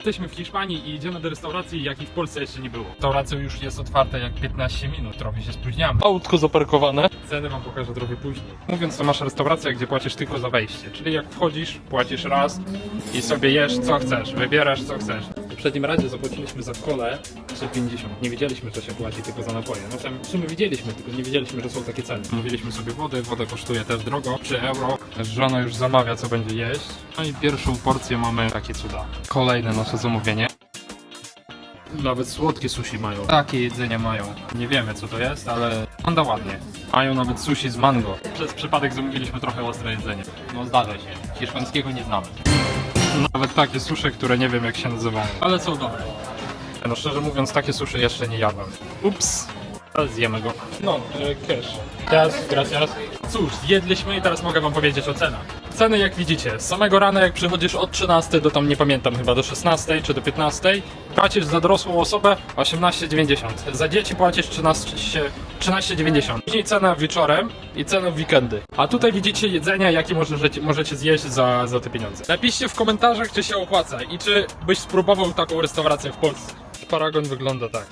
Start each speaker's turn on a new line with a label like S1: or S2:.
S1: Jesteśmy w Hiszpanii i idziemy do restauracji, jakiej w Polsce jeszcze nie było. Restauracja już jest otwarta jak 15 minut, trochę się spóźniamy. Autko zaparkowane. Ceny wam pokażę trochę później. Mówiąc, to masz restaurację, gdzie płacisz tylko za wejście. Czyli jak wchodzisz, płacisz raz i sobie jesz co chcesz, wybierasz co chcesz. W poprzednim razie zapłaciliśmy za kolę 3,50. Nie wiedzieliśmy, że się płaci tylko za napoje. No tam w sumie widzieliśmy, tylko nie wiedzieliśmy, że są takie ceny. Mówiliśmy sobie wody, woda kosztuje też drogo, 3 euro. Żona już zamawia, co będzie jeść. No i pierwszą porcję mamy takie cuda. Kolejne nasze zamówienie. Nawet słodkie sushi mają. Takie jedzenie mają. Nie wiemy co to jest, ale wygląda ładnie. Mają nawet sushi z mango. Przez przypadek zamówiliśmy trochę ostre jedzenie. No zdarza się. Hiszpańskiego nie znamy. Nawet takie susze, które nie wiem jak się nazywają. Ale są dobre. No szczerze mówiąc, takie susze jeszcze nie jadłem. Ups. Zjemy go. No, e, cash. Teraz, gracias. Cóż, zjedliśmy i teraz mogę wam powiedzieć o cenach. Ceny jak widzicie, z samego rana jak przychodzisz od 13 do tam nie pamiętam chyba do 16 czy do 15 płacisz za dorosłą osobę 18,90 za dzieci płacisz 13 13,90 Później cena wieczorem i cena w weekendy A tutaj widzicie jedzenia jakie możecie, możecie zjeść za, za te pieniądze Napiszcie w komentarzach czy się opłaca i czy byś spróbował taką restaurację w Polsce Paragon wygląda tak